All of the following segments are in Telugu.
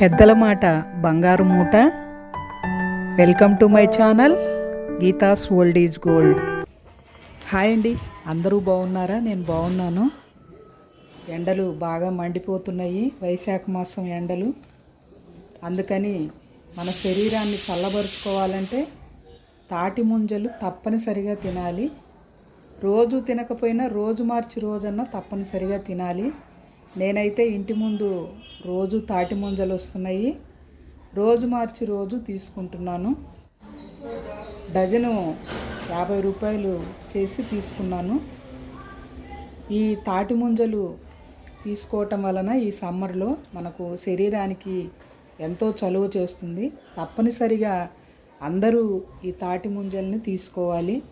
పెద్దల మాట బంగారు మూట. Welcome to my channel Geetha's old is gold hi అండి అందరూ బాగున్నారా? నేను బాగున్నాను. ఎండలు బాగా మండిపోతున్నాయి వైశాఖ మాసం ఎండలు. అందుకని మన శరీరాన్ని చల్లబరుచుకోవాలంటే తాటి ముంజలు తప్పనిసరిగా తినాలి. రోజు తినకపోయినా రోజు మార్చి రోజన్నా తప్పనిసరిగా తినాలి. నేనైతే ఇంటి ముందు రోజు తాటి ముంజలు వస్తున్నాయి. రోజు మార్చి రోజు తీసుకుంటున్నాను. డజను యాభై రూపాయలు చేసి తీసుకున్నాను. ఈ తాటి ముంజలు తీసుకోవటం వలన ఈ సమ్మర్లో మనకు శరీరానికి ఎంతో చలువ చేస్తుంది. తప్పనిసరిగా అందరూ ఈ తాటి ముంజల్ని తీసుకోవాలి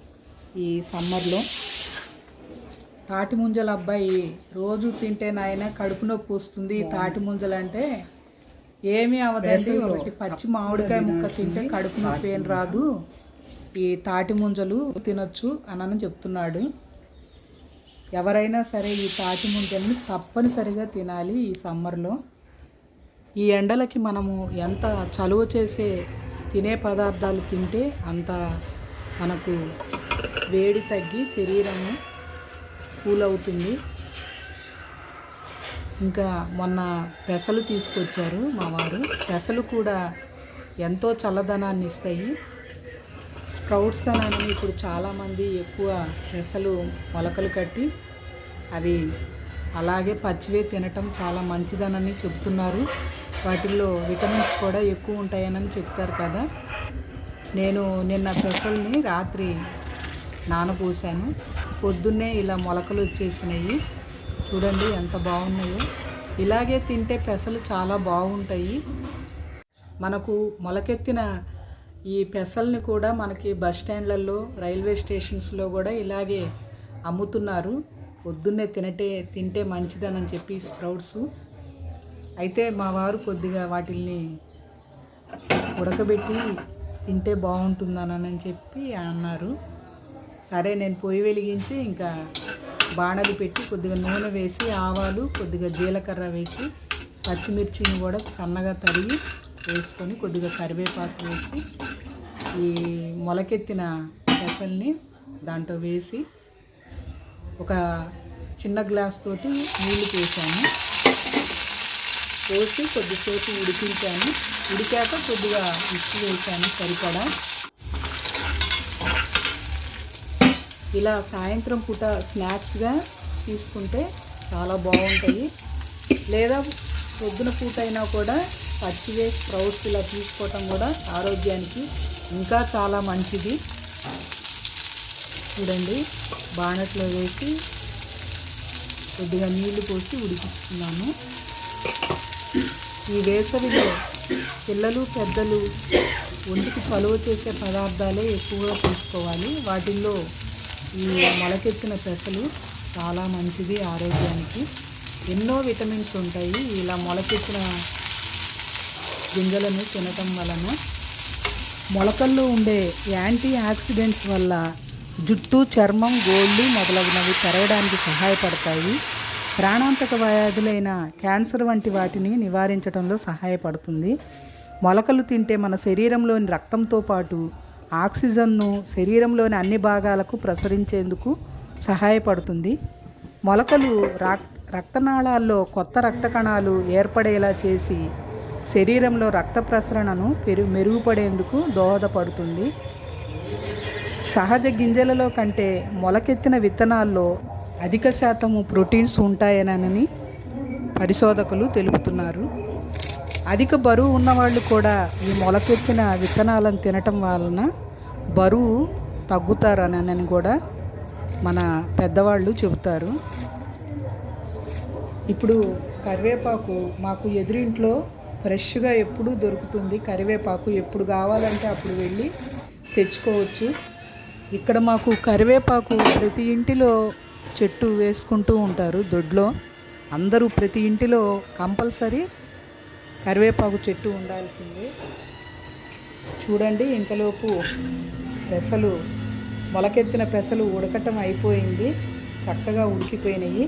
ఈ సమ్మర్లో. తాటి ముంజల అబ్బాయి రోజు తింటే నాయన కడుపు నొప్పి వస్తుంది. ఈ తాటి ముంజలు అంటే ఏమీ అవదండి ఒకటి పచ్చి మామిడికాయ ముక్క తింటే కడుపు నొప్పి ఏం రాదు. ఈ తాటి ముంజలు తినొచ్చు అని చెప్తున్నాడు. ఎవరైనా సరే ఈ తాటి ముంజల్ని తప్పనిసరిగా తినాలి ఈ సమ్మర్లో. ఈ ఎండలకి మనము ఎంత చలువ చేసే తినే పదార్థాలు తింటే అంత మనకు వేడి తగ్గి శరీరము కూల్ అవుతుంది ఇంకా మొన్న పెసలు తీసుకొచ్చారు మా వారు. పెసలు కూడా ఎంతో చల్లదనాన్ని ఇస్తాయి. స్ప్రౌట్స్ అని ఇప్పుడు చాలామంది ఎక్కువ పెసలు మొలకలు కట్టి అవి అలాగే పచ్చివే తినటం చాలా మంచిదనని చెప్తున్నారు. వాటిల్లో విటమిన్స్ కూడా ఎక్కువ ఉంటాయనని చెప్తారు కదా. నేను నిన్న పెసల్ని రాత్రి నానపోసాను పొద్దున్నే ఇలా మొలకలు వచ్చేసినాయి. చూడండి ఎంత బాగున్నాయో. ఇలాగే తింటే పెసలు చాలా బాగుంటాయి. మనకు మొలకెత్తిన ఈ పెసల్ని కూడా మనకి బస్ స్టాండ్లలో రైల్వే స్టేషన్స్లో కూడా ఇలాగే అమ్ముతున్నారు. పొద్దున్నే తినటే తింటే మంచిదని చెప్పి స్ప్రౌట్స్. అయితే మా వారు కొద్దిగా వాటిల్ని ఉడకబెట్టి తింటే బాగుంటుందనని చెప్పి అన్నారు. సరే నేను పొయ్యి వెలిగించి ఇంకా బాణలు పెట్టి కొద్దిగా నూనె వేసి ఆవాలు కొద్దిగా జీలకర్ర వేసి పచ్చిమిర్చిని కూడా సన్నగా తరిగి వేసుకొని కొద్దిగా కరివేపాకు వేసి ఈ మొలకెత్తిన పెసల్ని దాంట్లో వేసి ఒక చిన్న గ్లాస్ తోటి నీళ్ళు పోసాను. పోసి కొద్దిసేపు ఉడికించాను. ఉడికాక కొద్దిగా ఉప్పు వేసాను సరిపడా. ఇలా సాయంత్రం పూట స్నాక్స్గా తీసుకుంటే చాలా బాగుంటాయి. లేదా పొద్దున పూట అయినా కూడా పచ్చివే స్ప్రౌట్స్ ఇలా తీసుకోవటం కూడా ఆరోగ్యానికి ఇంకా చాలా మంచిది. చూడండి బాణట్లో వేసి కొద్దిగా నీళ్ళు పోసి ఉడికిస్తున్నాను. ఈ వేసవిలో పిల్లలు పెద్దలు ఒంటికి చలువ చేసే పదార్థాలే ఎక్కువగా తీసుకోవాలి. వాటిల్లో ఈ మొలకెత్తిన పెసలు చాలా మంచిది ఆరోగ్యానికి. ఎన్నో విటమిన్స్ ఉంటాయి. ఇలా మొలకెత్తిన గింజలను తినటం వలన మొలకల్లో ఉండే యాంటీ ఆక్సిడెంట్స్ వల్ల జుట్టు చర్మం గోళ్ళు మొదలగునవి పెరగడానికి సహాయపడతాయి. ప్రాణాంతక వ్యాధులైన క్యాన్సర్ వంటి వాటిని నివారించడంలో సహాయపడుతుంది. మొలకలు తింటే మన శరీరంలోని రక్తంతో పాటు ఆక్సిజన్ను శరీరంలోని అన్ని భాగాలకు ప్రసరించేందుకు సహాయపడుతుంది. మొలకలు రక్తనాళాల్లో కొత్త రక్త కణాలు ఏర్పడేలా చేసి శరీరంలో రక్త ప్రసరణను పెరు మెరుగుపడేందుకు దోహదపడుతుంది. సహజ గింజలలో కంటే మొలకెత్తిన విత్తనాల్లో అధిక శాతము ప్రోటీన్స్ ఉంటాయనని పరిశోధకులు తెలుపుతున్నారు. అధిక బరువు ఉన్నవాళ్ళు కూడా ఈ మొలకెత్తిన విత్తనాలను తినటం వలన బరువు తగ్గుతారనని కూడా మన పెద్దవాళ్ళు చెబుతారు. ఇప్పుడు కరివేపాకు మాకు ఎదురింట్లో ఫ్రెష్గా ఎప్పుడు దొరుకుతుంది. కరివేపాకు ఎప్పుడు కావాలంటే అప్పుడు వెళ్ళి తెచ్చుకోవచ్చు. ఇక్కడ మాకు కరివేపాకు ప్రతి ఇంటిలో చెట్టు వేసుకుంటూ ఉంటారు దొడ్లో. అందరూ ప్రతి ఇంటిలో కంపల్సరీ కరివేపాకు చెట్టు ఉండాల్సింది. చూడండి ఇంతలోపు పెసలు మొలకెత్తిన పెసలు ఉడకటం అయిపోయింది. చక్కగా ఉడికిపోయినాయి.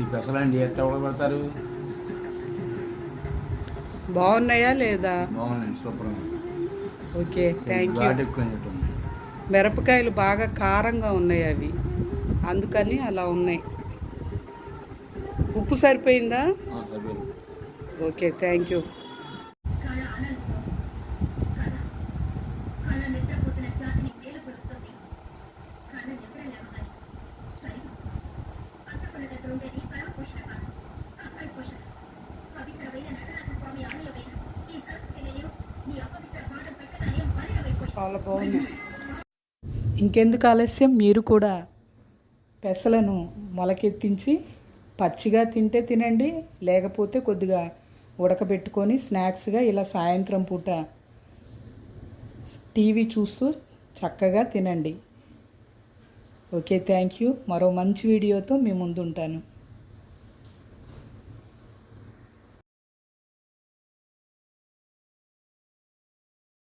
ఈ పెసలండి ఎట్లా ఉడకబెడతారు? బాగున్నాయా లేదా? బాగున్నాయి సూపర్ ఓకే థ్యాంక్ యూ మిరపకాయలు బాగా కారంగా ఉన్నాయి అవి. అందుకని అలా ఉన్నాయి. ఉప్పు సరిపోయింది? ఓకే థ్యాంక్ యూ చాలా బాగుంది. ఇంకెందుకు ఆలస్యం? మీరు కూడా పెసలను మొలకెత్తించి పచ్చిగా తింటే తినండి లేకపోతే కొద్దిగా ఉడకబెట్టుకొని స్నాక్స్గా ఇలా సాయంత్రం పూట టీవీ చూస్తూ చక్కగా తినండి. Okay thank you. మరో మంచి వీడియోతో మీ ముందు ఉంటాను